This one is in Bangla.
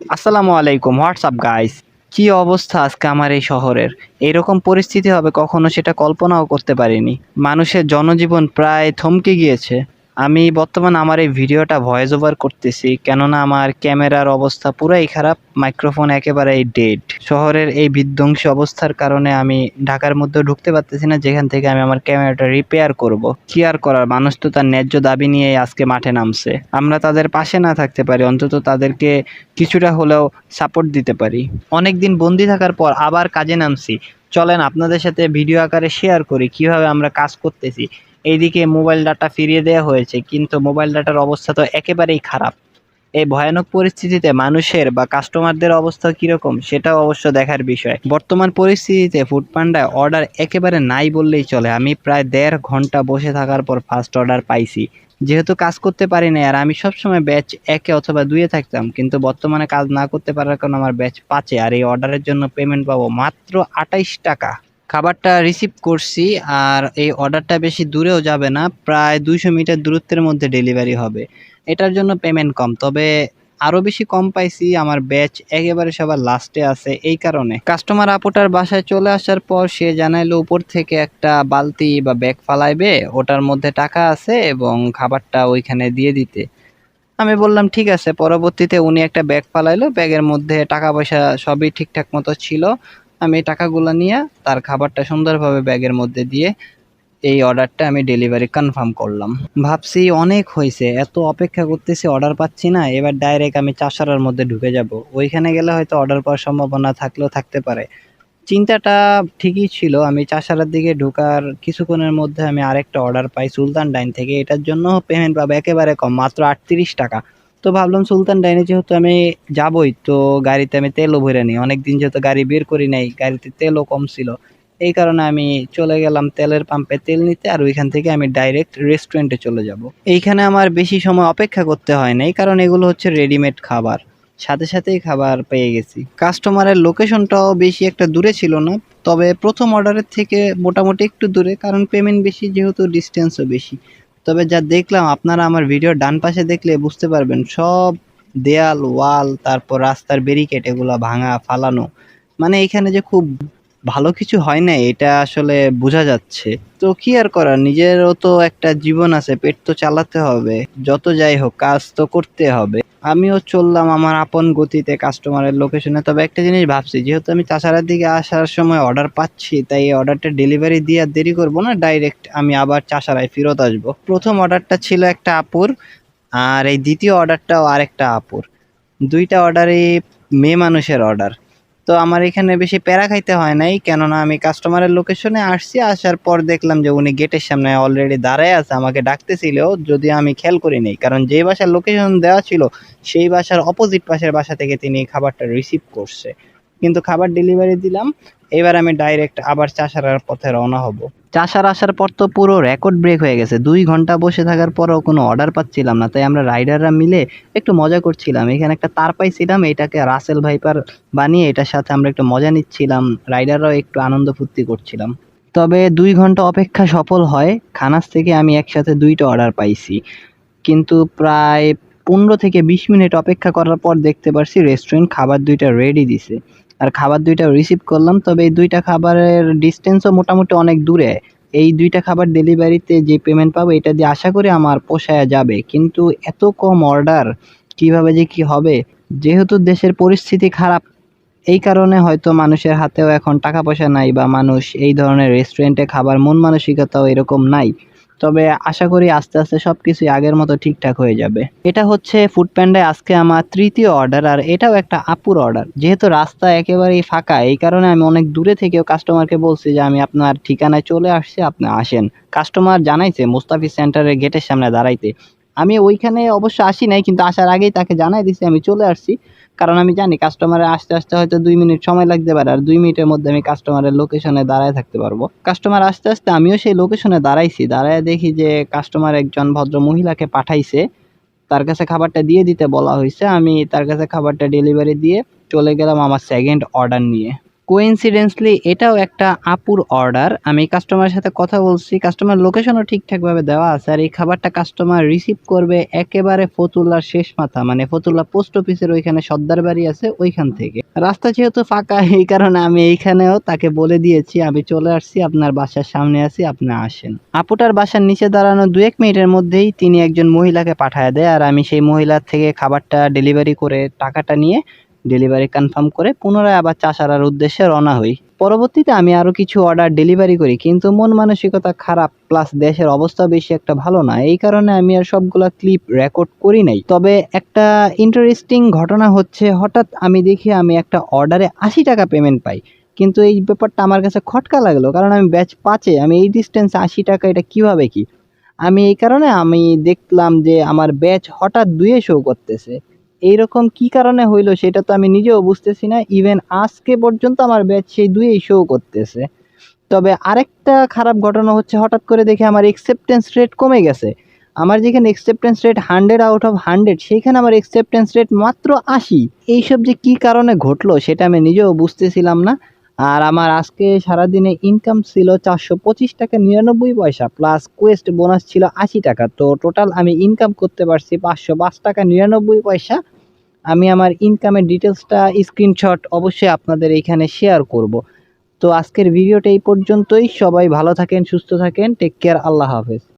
আসসালামু আলাইকুম, হোয়াটসঅ্যাপ গাইস? কি অবস্থা আজকে আমার এই শহরের? এরকম পরিস্থিতি হবে কখনো সেটা কল্পনাও করতে পারিনি। মানুষের জনজীবন প্রায় থমকে গিয়েছে। আমি বর্তমান আমার এই ভিডিওটা ভয়েস ওভার করতেছি, কেননা আমার ক্যামেরার অবস্থা পুরাই খারাপ মাইক্রোফোন একেবারেই ডেড শহরের এই বিধ্বংসী অবস্থার কারণে আমি ঢাকার মধ্যে ঢুকতে পারতেছি না, যেখান থেকে আমি আমার ক্যামেরাটা রিপেয়ার করব। কি আর করার, মানুষ তো তার ন্যায্য দাবি নিয়ে আজকে মাঠে নামছে। আমরা তাদের পাশে না থাকতে পারি, অন্তত তাদেরকে কিছুটা হলেও সাপোর্ট দিতে পারি। অনেক দিন বন্দি থাকার পর আবার কাজে নামছি। চলেন আপনাদের সাথে ভিডিও আকারে শেয়ার করি, কীভাবে আমরা কাজ করতেছি। এইদিকে মোবাইল ডাটা ফিরিয়ে দেওয়া হয়েছে, কিন্তু মোবাইল ডাটার অবস্থা তো একেবারেই খারাপ। এই ভয়ানক পরিস্থিতিতে মানুষের বা কাস্টমারদের অবস্থা কীরকম, সেটাও অবশ্য দেখার বিষয়। বর্তমান পরিস্থিতিতে ফুড পান্ডায় অর্ডার একেবারে নাই বললেই চলে। আমি প্রায় দেড় ঘণ্টা বসে থাকার পর ফার্স্ট অর্ডার পাইছি। যেহেতু কাজ করতে পারি না আর আমি সবসময় ব্যাচ একে অথবা দুয়ে থাকতাম, কিন্তু বর্তমানে কাজ না করতে পারার কারণে আমার ব্যাচ পাঁচে, আর এই অর্ডারের জন্য পেমেন্ট পাবো মাত্র আটাইশ টাকা। খাবারটা রিসিভ করছি আর এই অর্ডারটা বেশি দূরেও যাবে না, প্রায় দুইশো মিটার দূরত্বের মধ্যে ডেলিভারি হবে। এটার জন্য পেমেন্ট কম, তবে আরও বেশি কম পাইছি, আমার ব্যাচ একেবারে সবার লাস্টে আছে এই কারণে। কাস্টমার আপুটার বাসায় চলে আসার পর সে জানাইলো উপর থেকে একটা বালতি বা ব্যাগ ফালাইবে, ওটার মধ্যে টাকা আছে এবং খাবারটা ওইখানে দিয়ে দিতে। আমি বললাম, ঠিক আছে। পরবর্তীতে উনি একটা ব্যাগ ফালাইলো ব্যাগের মধ্যে টাকা পয়সা সবই ঠিকঠাক মতো ছিল। আমি টাকাগুলো নিয়ে তার খাবারটা সুন্দরভাবে ব্যাগের মধ্যে দিয়ে এই অর্ডারটা আমি ডেলিভারি কনফার্ম করলাম। ভাবছি অনেক হয়েছে, এত অপেক্ষা করতেছি, অর্ডার পাচ্ছি না, এবার ডাইরেক্ট আমি চাষারার মধ্যে ঢুকে যাব। ওইখানে গেলে হয়তো অর্ডার পাওয়ার সম্ভাবনা থাকলেও থাকতে পারে। চিন্তাটা ঠিকই ছিল, আমি চাষারার দিকে ঢোকার কিছুক্ষণের মধ্যে আমি আরেকটা অর্ডার পাই সুলতান ডাইন থেকে। এটার জন্য পেমেন্ট পাবো একেবারে কম, মাত্র আটত্রিশ টাকা। তো ভাবলাম সুলতান ডাইনে যেহেতু আমি যাবই, তো গাড়িতে আমি তেলও ভরে নিই। অনেকদিন যেহেতু গাড়ি বের করি নাই, গাড়িতে তেলও কম ছিল। এই কারণে আমি চলে গেলাম তেলের পাম্পে তেল নিতে আর ওইখান থেকে আমি ডাইরেক্ট রেস্টুরেন্টে চলে যাব। এইখানে আমার বেশি সময় অপেক্ষা করতে হয় নাই, কারণ এগুলো হচ্ছে রেডিমেড খাবার। সাথে সাথেই খাবার পেয়ে গেছি। কাস্টমারের লোকেশনটাও বেশি একটা দূরে ছিল না, তবে প্রথম অর্ডারের থেকে মোটামুটি একটু দূরে, কারণ পেমেন্ট বেশি, যেহেতু ডিস্টেন্সও বেশি। তবে যা দেখলাম, আপনারা আমার ভিডিওর ডান পাশে দেখলে বুঝতে পারবেন, সব দেয়াল, ওয়াল, তারপর রাস্তার ব্যারিকেড এগুলো ভাঙা, ফালানো মানে এখানে যে খুব ভালো কিছু হয় না, এটা আসলে বোঝা যাচ্ছে। তো কি আর করার, নিজেরও তো একটা জীবন আছে, পেট তো চালাতে হবে, যত যাই হোক, কাজ তো করতে হবে। আমিও চললাম আমার আপন গতিতে কাস্টমারের লোকেশনে তবে একটা জিনিস ভাবছি, যেহেতু আমি তাছাড়ার দিকে আসার সময় অর্ডার পাচ্ছি, তাই এই অর্ডারটা ডেলিভারি দিয়ে আর দেরি করব না ডাইরেক্ট আমি আবার চাষারায় ফেরত আসব। প্রথম অর্ডারটা ছিল একটা আপুর, আর এই দ্বিতীয় অর্ডারটাও আরেকটা আপুর। দুইটা অর্ডারই মেয়ে মানুষের অর্ডার তো আমার এখানে বেশি প্যারা খাইতে হয় নাই, কেননা আমি কাস্টমারের লোকেশনে আসছি, আসার পর দেখলাম যে উনি গেটের সামনে অলরেডি দাঁড়ায় আছে, আমাকে ডাকতেছিল যদি আমি খেয়াল করি নেই কারণ যে বাসার লোকেশন দেওয়া ছিল, সেই বাসার অপোজিট পাশের বাসা থেকে তিনি খাবারটা রিসিভ করছে। কিন্তু খাবার ডেলিভারি দিলাম, এবার আমি ডাইরেক্ট আবার চাষারার পথে রওনা হব। চাষার আসার পর তো পুরো রেকর্ড ব্রেক হয়ে গেছে। দুই ঘণ্টা বসে থাকার পরও কোনো অর্ডার পাচ্ছিলাম না। তাই আমরা রাইডাররা মিলে একটু মজা করছিলাম। এখানে একটা তার পাইছিলাম, এটাকে রাসেল ভাইপার বানিয়ে এটার সাথে আমরা একটু মজা নিচ্ছিলাম। রাইডাররাও একটু আনন্দ ফুর্তি করছিলাম। তবে দুই ঘণ্টা অপেক্ষা সফল হয়। খানাস থেকে আমি একসাথে দুইটা অর্ডার পাইছি। কিন্তু প্রায় পনেরো থেকে বিশ মিনিট অপেক্ষা করার পর দেখতে পারছি রেস্টুরেন্ট খাবার দুইটা রেডি দিছে। আর খাবার দুইটা রিসিভ করলাম, তবে এই দুইটা খাবারের ডিস্টেন্সও মোটামুটি অনেক দূরে। এই দুইটা খাবার ডেলিভারিতে যে পেমেন্ট পাবো, এটা দিয়ে আশা করি আমার পোষায় যাবে। কিন্তু এত কম অর্ডার কীভাবে যে কি হবে? যেহেতু দেশের পরিস্থিতি খারাপ, এই কারণে হয়তো মানুষের হাতেও এখন টাকা পয়সা নাই বা মানুষ এই ধরনের রেস্টুরেন্টে খাবার, মন মানসিকতাও এরকম নাই। তবে আশা করি আস্তে আস্তে সব কিছুই আগের মতো ঠিকঠাক হয়ে যাবে। এটা হচ্ছে ফুড প্যান্ডায় আজকে আমার তৃতীয় অর্ডার আর এটাও একটা আপুর অর্ডার যেহেতু রাস্তা একেবারেই ফাঁকা, এই কারণে আমি অনেক দূরে থেকেও কাস্টমারকে বলছি যে আমি আপনার ঠিকানায় চলে আসছি, আপনি আসেন। কাস্টমার জানাইছে, মুস্তাফিজ সেন্টারের গেটের সামনে দাঁড়াইতে। আমি ওইখানে অবশ্য আসি নাই, কিন্তু আসার আগেই তাকে জানাই দিছি, আমি চলে আসছি। কারণ আমি জানি কাস্টমারের আসতে আসতে হয়তো দুই মিনিট সময় লাগতে পারে, আর দুই মিনিটের মধ্যে আমি কাস্টমারের লোকেশনে দাঁড়ায় থাকতে পারব। কাস্টমার আসতে আসতে আমিও সেই লোকেশনে দাঁড়াইছি, দাঁড়ায় দেখি যে কাস্টমার একজন ভদ্র মহিলাকে পাঠাইছে। তার কাছে খাবারটা দিয়ে দিতে বলা হয়েছে, আমি তার কাছে খাবারটা ডেলিভারি দিয়ে চলে গেলাম আমার সেকেন্ড অর্ডার নিয়ে। কোইন্সিডেন্সলি এটাও একটা আপুর অর্ডার আমি কাস্টমারের সাথে কথা বলছি। কাস্টমার লোকেশনও ঠিকঠাকভাবে দেওয়া আছে আর এই খাবারটা কাস্টমার রিসিভ করবে একেবারে ফতুল্লার শেষ মাথা। মানে ফতুল্লা পোস্ট অফিসের ওইখানে সর্দার বাড়ি আছে ওইখান থেকে। রাস্তা যেহেতু ফাঁকা, এই কারণে আমি এইখানেও তাকে বলে দিয়েছি, আমি চলে আসছি, আপনার বাসার সামনে আছি, আপনি আসেন। আপুটার বাসার নিচে দাঁড়ানো দু এক মিনিটের মধ্যেই তিনি একজন মহিলাকে পাঠায় দেয় আর আমি সেই মহিলার থেকে খাবারটা ডেলিভারি করে টাকাটা নিয়ে ডেলিভারি কনফার্ম করে পুনরায় আবার চাষারার উদ্দেশ্যে রওনা হই। পরবর্তীতে আমি আরও কিছু অর্ডার ডেলিভারি করি, কিন্তু মন মানসিকতা খারাপ প্লাস দেশের অবস্থা বেশি একটা ভালো না, এই কারণে আমি আর সবগুলা ক্লিপ রেকর্ড করি নাই। তবে একটা ইন্টারেস্টিং ঘটনা হচ্ছে, হঠাৎ আমি দেখি আমি একটা অর্ডারে আশি টাকা পেমেন্ট পাই। কিন্তু এই ব্যাপারটা আমার কাছে খটকা লাগল, কারণ আমি ব্যাচ পাঁচে, আমি এই ডিস্টেন্স আশি টাকা এটা কীভাবে কি? আমি এই কারণে আমি দেখলাম যে আমার ব্যাচ হঠাৎ দুয়ে শো করতেছে। এইরকম কি কারণে হইল সেটা তো আমি নিজেও বুঝতেছি না। ইভেন আজকে পর্যন্ত আমার ব্যাচ সেই দুয়েই শো করতেছে। তবে আরেকটা খারাপ ঘটনা হচ্ছে হঠাৎ করে দেখে আমার একসেপ্টেন্স রেট কমে গেছে। আমার যেখানে acceptance rate hundred out of hundred সেইখানে আমার একসেপ্টেন্স রেট মাত্র আশি। এইসব যে কি কারণে ঘটলো সেটা আমি নিজেও বুঝতেছিলাম না। আর আমার আজকে সারাদিনে ইনকাম ছিল চারশো পঁচিশ টাকা নিরানব্বই পয়সা প্লাস কোয়েস্ট বোনাস ছিল আশি টাকা। তো টোটাল আমি ইনকাম করতে পারছি পাঁচশো পাঁচ টাকা নিরানব্বই পয়সা। আমি আমার ইনকামের ডিটেলসটা স্ক্রিনশট অবশ্যই আপনাদের এইখানে শেয়ার করব। তো আজকের ভিডিওটা এই পর্যন্তই। সবাই ভালো থাকেন, সুস্থ থাকেন। টেক কেয়ার আল্লাহ হাফেজ।